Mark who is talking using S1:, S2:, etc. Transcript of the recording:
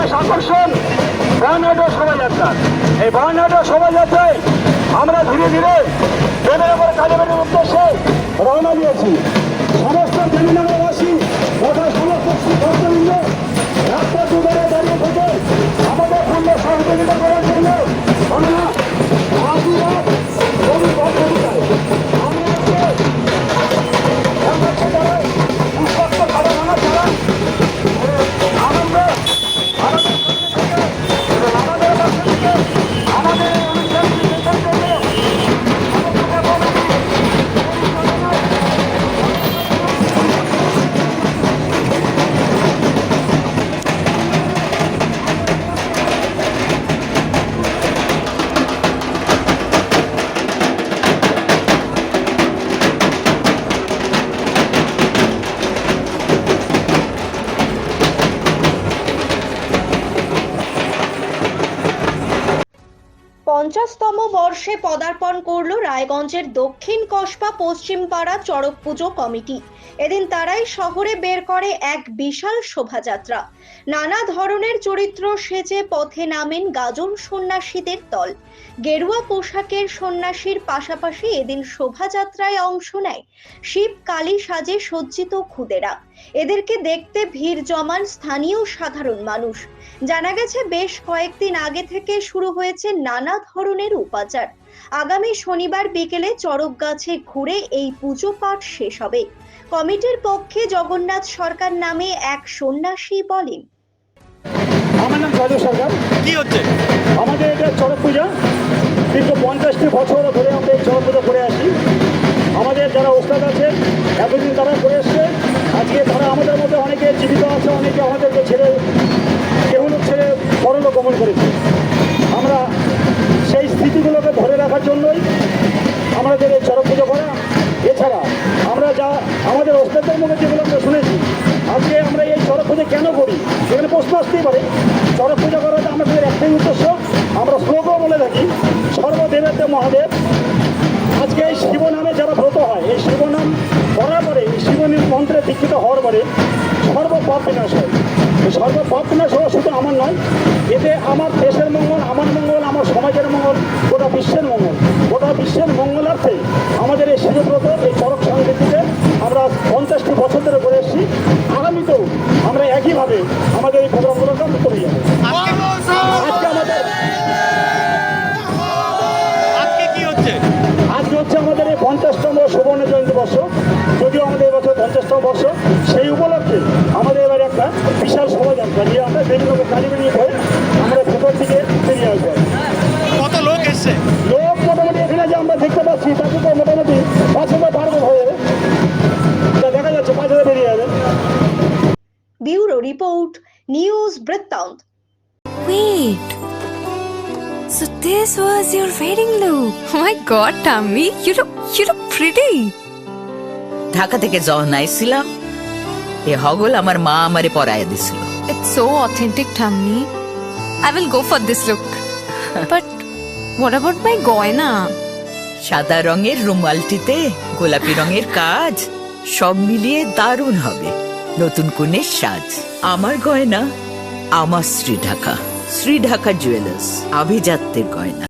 S1: বিশেষ আকর্ষণ বর্ণাঢ্য শোভাযাত্রা। এই বর্ণাঢ্য শোভাযাত্রায় আমরা ধীরে ধীরে দেবের কালীবাড়ির উদ্দেশ্যে রওনা দিয়েছি। সমস্ত জেলিনগরবাসী তথা সমস্ত ভক্তবৃন্দ রাস্তা দুধারে দাঁড়িয়ে থেকে আমাদের সঙ্গে সহযোগিতা করার জন্য
S2: পঞ্চাশতম বর্ষে পদার্পণ করল রায়গঞ্জের দক্ষিণ কসবা পশ্চিমপাড়া চড়ক পুজো কমিটি। এদিন তারাই শহরে বের করে এক বিশাল শোভাযাত্রা। নানা ধরনের চরিত্র সেজে পথে নামেন গাজন সন্ন্যাসীদের দল। গেরুয়া পোশাকের সন্ন্যাসীর পাশাপাশি এদিন শোভাযাত্রায় অংশ নেয় শিব কালী সাজে সজ্জিত খুদেরা। এদেরকে দেখতে ভিড় জমান স্থানীয় সাধারণ মানুষ। জানা গেছে, বেশ কয়েকদিন আগে থেকে শুরু হয়েছে নানা ধরনের উপাচার। আগামী শনিবার বিকেলে চরক গাছে ঘুরে এই পুজো পাঠ শেষ হবে। কমিটির পক্ষে জগন্নাথ সরকার নামে এক সন্ন্যাসী বলেন।
S1: আমার নাম রাজু সরকার।
S3: কি হচ্ছে?
S1: আমাদের এটা চরক পূজা। দীর্ঘ পঞ্চাশটি বছর ধরে আমরা এই চড়ক পুজো করে আসি আমাদের যারা ওস্তাদ আছে এতদিন তারা করে এসছে আজকে তারা আমাদের মধ্যে অনেকে জীবিত আছে অনেকে আমাদেরকে ছেড়ে কেউ ছেড়ে পরলোক গমন করেছে আমরা সেই স্মৃতিগুলোকে ধরে রাখার জন্যই আমাদের এই চড়ক পুজো করা এছাড়া আমরা যা আমাদের ওস্তাদের মুখে যেগুলো আমরা শুনেছি, আজকে আমরা এই চড়ক পুজো কেন করি এখানে প্রশ্ন আসতেই পারে। চড়ক পুজো করার আমাদের একটাই উদ্দেশ্য, আমরা শ্লোকও বলে থাকি সর্বদেবের মহাদেব। আজকে এই শিব নামে যারা ব্রত হয়, এই শিব নাম করার পরে, এই শিবনীর মন্ত্রে দীক্ষিত হওয়ার পরে সর্বপাপ বিনাশ হয়। এই সর্বপাপ বিনাশ হওয়া শুধু আমার নয়, এতে আমার দেশের মঙ্গল, আমার মঙ্গল, আমার সমাজের মঙ্গল, গোটা বিশ্বের মঙ্গল। গোটা বিশ্বের মঙ্গলার্থে আমাদের এই শিবব্রত এই চরক সংস্কৃতিতে আমরা পঞ্চাশটি বছর ধরে করে এসেছি আগামীতেও আমরা একইভাবে আমাদের এই প্রোগ্রামগুলোকে করে যাব আজকে আমাদের
S3: আজকে কি হচ্ছে?
S1: আজকে হচ্ছে আমাদের এই পঞ্চাশতম সুবর্ণ জয়ন্তী বর্ষ। যদিও আমাদের এবছর পঞ্চাশতম বর্ষ সেই উপলক্ষে আমাদের এবারে একটা বিশাল শোভাযাত্রা নিয়ে আমরা বিভিন্ন কালীবাড়ি হয়ে
S2: news
S4: Wait. So this was your wedding look. Oh my god, Tammy, you look you look pretty.
S5: Dhaka থেকে যখন আইছিলাম এ হগল আমার মা আমারে পরায় দিছিল
S4: It's so authentic, Tammy. I will go for this look. but what about my goina?
S5: সাদা রঙের রুমালটিতে গোলাপি রঙের কাজ সব মিলিয়ে দারুণ হবে নতুন কনের সাজ আমার গয়না আমার শ্রী ঢাকা শ্রী ঢাকা জুয়েলার্স আভিজাত্যের গয়না।